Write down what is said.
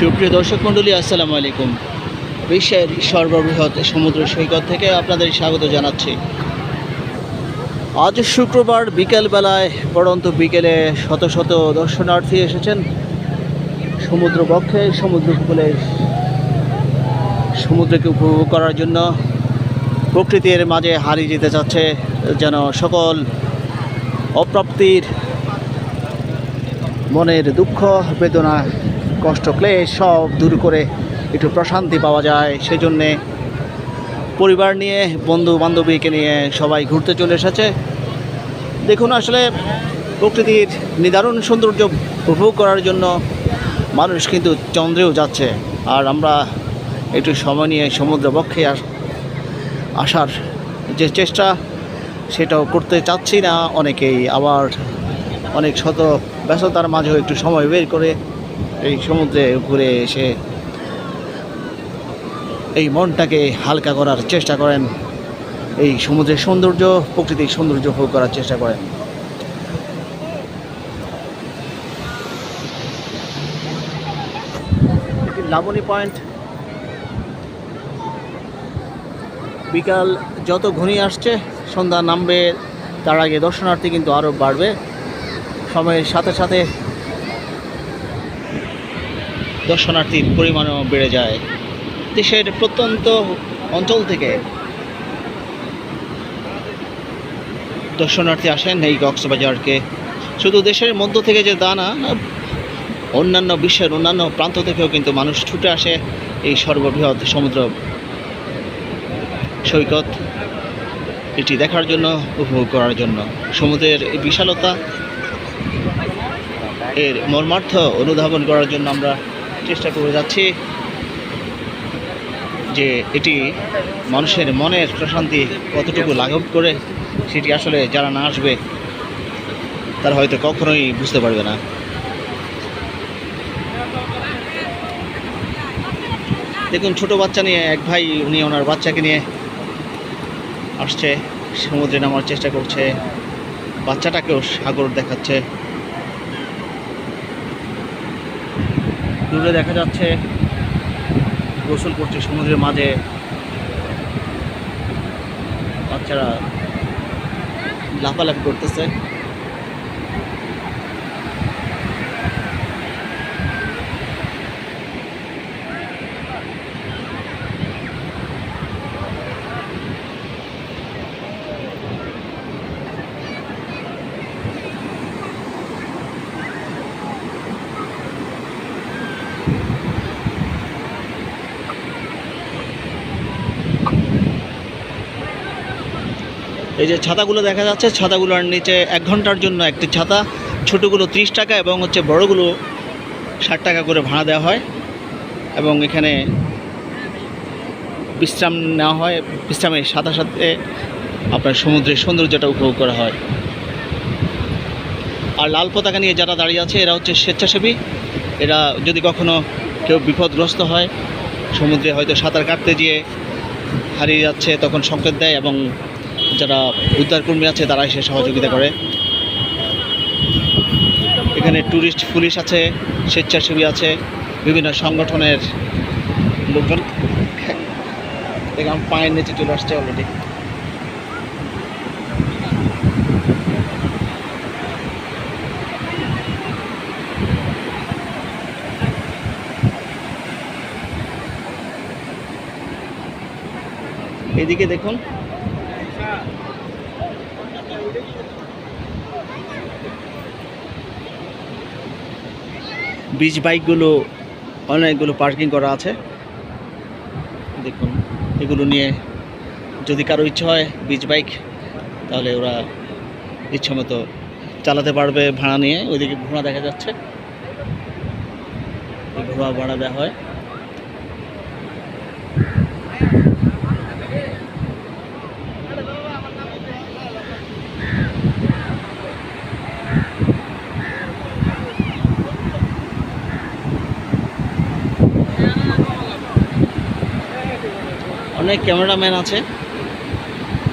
সুপ্রিয় দর্শক মণ্ডলী, আসসালামু আলাইকুম। বিশ্বের সর্ববৃহৎ সমুদ্র সৈকত থেকে আপনাদের স্বাগত জানাচ্ছি। আজ শুক্রবার বিকেলবেলায় পড়ন্ত বিকেলে শত শত দর্শনার্থী এসেছেন সমুদ্র বক্ষে সমুদ্র উপকূলে সমুদ্রকে উপভোগ করার জন্য। প্রকৃতির মাঝে হারিয়ে যেতে চাচ্ছে যেন সকল অপ্রাপ্তির মনের দুঃখ, বেদনা কষ্ট ক্লেশ সব দূর করে একটু প্রশান্তি পাওয়া যায়। সেজন্যে পরিবার নিয়ে বন্ধু বান্ধবীকে নিয়ে সবাই ঘুরতে চলে এসেছে। দেখুন আসলে প্রকৃতির নিদারুণ সৌন্দর্য উপভোগ করার জন্য মানুষ কিন্তু চন্দ্রেও যাচ্ছে। আর আমরা একটু সময় নিয়ে সমুদ্র বক্ষে আস- আসার যে চেষ্টা, সেটাও করতে চাচ্ছি না। অনেকেই আবার অনেক শত ব্যস্ততার মাঝেও একটু সময় বের করে এই সমুদ্রে ঘুরে এসে এই মনটাকে হালকা করার চেষ্টা করেন। এই সমুদ্রের সৌন্দর্য, প্রকৃতির সৌন্দর্য ভোগ করার চেষ্টা করেন। লাবণী পয়েন্ট। বিকাল যত ঘনিয়ে আসছে, সন্ধ্যা নামবে, তার আগে দর্শনার্থী কিন্তু আরও বাড়বে। সময়ের সাথে সাথে দর্শনার্থীর পরিমাণও বেড়ে যায়। দেশের প্রত্যন্ত অঞ্চল থেকে দর্শনার্থী আসেন এই কক্সবাজারকে। শুধু দেশের মধ্য থেকে যে তা না অন্যান্য বিশ্বের অন্যান্য প্রান্ত থেকেও কিন্তু মানুষ ছুটে আসে এই সর্ববৃহৎ সমুদ্র সৈকত। এটি দেখার জন্য, উপভোগ করার জন্য। সমুদ্রের বিশালতা, এর মর্মার্থ অনুধাবন করার জন্য আমরা চেষ্টা করে যাচ্ছি যে এটি মানুষের মনের প্রশান্তি কতটুকু লাঘব করে সেটি আসলে যারা না আসবে, তারা হয়তো কখনোই বুঝতে পারবে না। দেখুন, ছোট বাচ্চা নিয়ে এক ভাই, উনি ওনার বাচ্চাকে নিয়ে আসছে, সমুদ্রে নামার চেষ্টা করছে, বাচ্চাটাকেও সাগর দেখাচ্ছে। দূরে দেখা যাচ্ছে। গোসল করছে সমুদ্রের মাঝে। বাচ্চারা লাফালাফি করতেছে। এই যে ছাতাগুলো দেখা যাচ্ছে, ছাতাগুলোর নিচে এক ঘণ্টার জন্য একটি ছাতা, ছোটোগুলো ত্রিশ টাকা এবং হচ্ছে বড়গুলো ষাট টাকা করে ভাড়া দেওয়া হয় এবং এখানে বিশ্রাম নেওয়া হয়, বিশ্রামের সাথে সাথে আপনার সমুদ্রের সৌন্দর্যটা উপভোগ করা হয়। আর লাল পতাকা নিয়ে যারা দাঁড়িয়ে আছে, এরা হচ্ছে স্বেচ্ছাসেবী। এরা যদি কখনো কেউ বিপদগ্রস্ত হয়, সমুদ্রে হয়তো সাঁতার কাটতে গিয়ে হারিয়ে যাচ্ছে, তখন সংকেত দেয় এবং যারা উদ্ধারকর্মী আছে তারা এসে সহযোগিতা করে। এখানে ট্যুরিস্ট পুলিশ আছে, স্বেচ্ছাসেবী আছে, বিভিন্ন সংগঠনের লোকজন। দেখলাম পায়ের নিচে চলে আসছে অলরেডি এদিকে দেখুন বিচ বাইকগুলো অনেকগুলো পার্কিং করা আছে। দেখুন, এগুলো নিয়ে যদি কারও ইচ্ছে হয় বিচ বাইক, তাহলে ওরা ইচ্ছা মতো চালাতে পারবে ভাড়া নিয়ে। ওইদিকে ঘোড়া দেখা যাচ্ছে। ঘোড়া ভাড়া দেওয়া হয়। অনেক ক্যামেরাম্যান আছে।